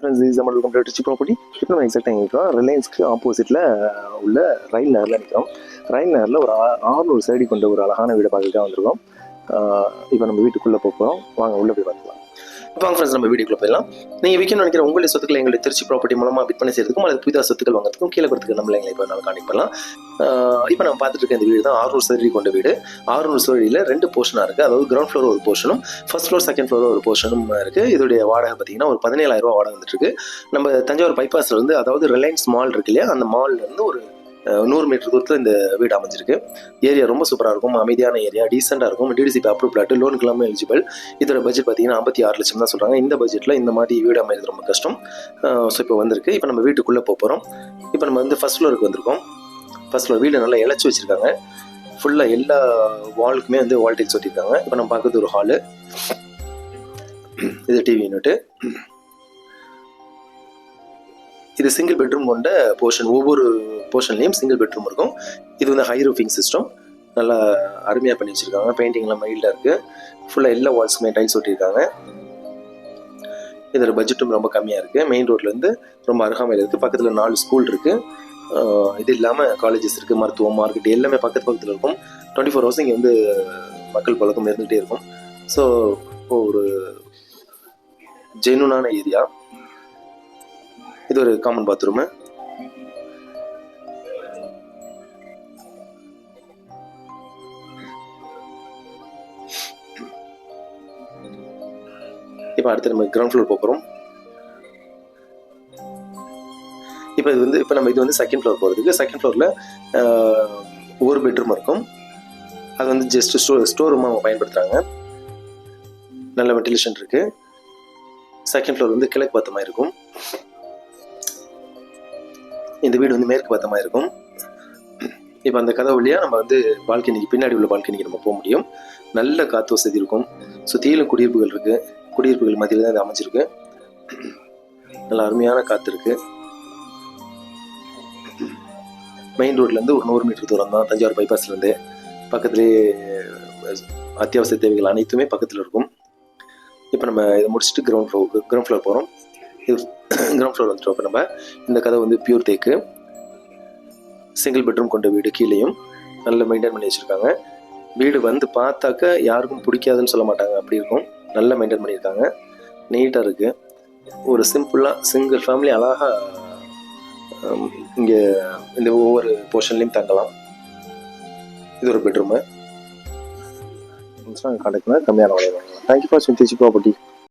Friends is நம்ம welcome to Richie property இப்போ நம்ம எக்ஸாக்டாக நிற்கிறோம் ரிலையன்ஸ்க்கு ஆப்போசிட்டில் உள்ள ரயில் நேரில் நிற்கிறோம் ரயில் நேரில் ஒரு ஆ- ஆறுநூறு சைடு கொண்ட ஒரு அழகான வீடை பார்த்துட்டு வந்திருக்கோம். இப்போ நம்ம வீட்டுக்குள்ளே போகிறோம் வாங்க உள்ளே போய் பார்க்கலாம் வாங்க ஃப்ரெண்ட்ஸ் நம்ம வீடியோக்குள்ள போயிடலாம். நீங்கள் விற்கணும்னு நினைக்கிற உங்களுடைய சொத்துக்களை எங்களுடைய திருச்சி ப்ராப்பர்ட்டி மூலமாக விற்பனை செய்யறதுக்கும் அல்லது புதிதாக சொத்துக்கள் வாங்குறதுக்கும் கீழே கொடுத்துக்க நம்மளை எங்களை இப்போ நான் கான்டெக்ட் பண்ணலாம். இப்போ நம்ம பார்த்துட்டு இருக்க இந்த வீடு தான் ஆறுநூறு சதுரடி கொண்ட வீடு. ஆறுநூறு சதுரடியில் ரெண்டு போர்ஷனாக இருக்குது அதாவது கிரவுண்ட் ஃப்ளோர் ஒரு போர்ஷனும் ஃபர்ஸ்ட் ஃப்ளோர் செகண்ட் ஃப்ளோர் ஒரு போர்ஷனும் இருக்குது இதோடைய வாடகை பார்த்தீங்கன்னா ஒரு பதினேழாயிரம் ரூபா வாடகை வந்துட்டு இருக்கு. நம்ம தஞ்சாவூர் பைபாஸ்ல இருந்து அதாவது ரிலையன்ஸ் மால் இருக்கு இல்லையா? அந்த மால்ல இருந்து ஒரு நூறு மீட்டர் தூரத்தில் இந்த வீடு அமைஞ்சிருக்கு. ஏரியா ரொம்ப சூப்பராக இருக்கும் அமைதியான ஏரியா டீசெண்டாக இருக்கும். டிடிசிபி அப்ரூவ் பிளாட் லோனுக்கு எல்லாமே எலிஜிபிள் இதோட பட்ஜெட் பார்த்தீங்கன்னா ஐம்பத்தி ஆறு லட்சம் தான் சொல்கிறாங்க இந்த பட்ஜெட்டில் இந்த மாதிரி வீடு அமைகிறது ரொம்ப கஷ்டம். ஸோ இப்போ வந்திருக்கு. இப்போ நம்ம வீட்டுக்குள்ளே போக போகிறோம் இப்போ நம்ம வந்து ஃபர்ஸ்ட் ஃப்ளோருக்கு வந்திருக்கோம். ஃபர்ஸ்ட் ஃப்ளோர் வீடு நல்லா இழைச்சி வச்சிருக்காங்க. ஃபுல்லாக எல்லா வாலுக்குமே வந்து வால்டேஜ் ஒட்டியிருக்காங்க. இப்போ நம்ம பார்க்குறது ஒரு ஹாலு இது டிவி யூனிட்டு இது சிங்கிள் பெட்ரூம் கொண்ட போர்ஷன் ஒவ்வொரு போர்ஷன்லேயும் சிங்கிள் பெட்ரூம் இருக்கும். இது வந்து ஹை ரூஃபிங் சிஸ்டம் நல்லா அருமையாக பண்ணி வச்சுருக்காங்க. பெயிண்டிங்லாம் மைல்டாக இருக்குது ஃபுல்லாக எல்லா வால்ஸுமே டைல்ஸ் ஒட்டியிருக்காங்க. இதோட பட்ஜெட்டும் ரொம்ப கம்மியாக இருக்குது மெயின் ரோட்லேருந்து ரொம்ப அருகாமையில் இருக்குது பக்கத்தில் நாலு ஸ்கூல் இருக்குது இது இல்லாமல் காலேஜஸ் இருக்குது மருத்துவம் மார்க்கெட் எல்லாமே பக்கத்து பக்கத்தில் இருக்கும். டுவெண்ட்டி ஃபோர் ஹவர்ஸ் இங்கே வந்து மக்கள் பழக்கம் இருந்துகிட்டே இருக்கும். ஸோ ஒரு ஜெனுனான ஏரியா இது ஒரு காமன் பாத்ரூமு இப்போ அடுத்து நம்ம கிரவுண்ட் ஃப்ளோர் போகிறோம் இப்போ இது வந்து இப்போ நம்ம இது வந்து செகண்ட் ஃப்ளோர் போகிறதுக்கு செகண்ட் ஃப்ளோரில் ஒரு பெட்ரூம் இருக்கும். அது வந்து ஜஸ்ட் ஸ்டோ ஸ்டோர் ரூமாக அவங்க பயன்படுத்துகிறாங்க நல்ல வெண்டிலேஷன் இருக்குது செகண்ட் ஃப்ளோர் வந்து கிழக்கு பார்த்த மாதிரி இருக்கும். இந்த வீடு வந்து மேற்கு பத்தமாக இருக்கும். இப்போ அந்த கதை வழியாக நம்ம வந்து பால்கனிக்கு பின்னாடி உள்ள பால்கனிக்கு நம்ம போக முடியும். நல்ல காற்று வசதி இருக்கும். சுற்றியிலும் குடியிருப்புகள் இருக்குது குடியிருப்புகள் மத்தியில் தான் இது அமைஞ்சிருக்கு. நல்ல அருமையான காற்று இருக்குது மெயின் ரோட்லேருந்து ஒரு நூறு மீட்டர் தூரம் தான் தஞ்சாவூர் பைபாஸ்லேருந்து பக்கத்துலேயே அத்தியாவசிய தேவைகள் அனைத்துமே பக்கத்தில் இருக்கும். இப்போ நம்ம இதை முடிச்சுட்டு கிரவுண்ட் ஃப்ளோர் கிரவுண்ட் ஃப்ளோர் போகிறோம் இது கிரவுண்ட் ஃப்ளோர் வந்துட்டோம். இப்போ நம்ம இந்த கதை வந்து பியூர் தேக்கு சிங்கிள் பெட்ரூம் கொண்ட வீடு கீழேயும் நல்ல மெயின்டைன் பண்ணி வச்சுருக்காங்க. வீடு வந்து பார்த்தாக்க யாருக்கும் பிடிக்காதுன்னு சொல்ல மாட்டாங்க. அப்படி இருக்கும். நல்லா மெயின்டைன் பண்ணியிருக்காங்க. நீட்டாக இருக்குது ஒரு சிம்பிளாக சிங்கிள் ஃபேமிலி அழகாக இங்கே இந்த ஒவ்வொரு போர்ஷன்லேயும் தங்கலாம். இது ஒரு பெட்ரூமு கான்டாக்ட் பண்ணால் கம்மியான விலை வாங்கலாம் தேங்க்யூ ஃபார் சிந்திச்சு ப்ராப்பர்ட்டி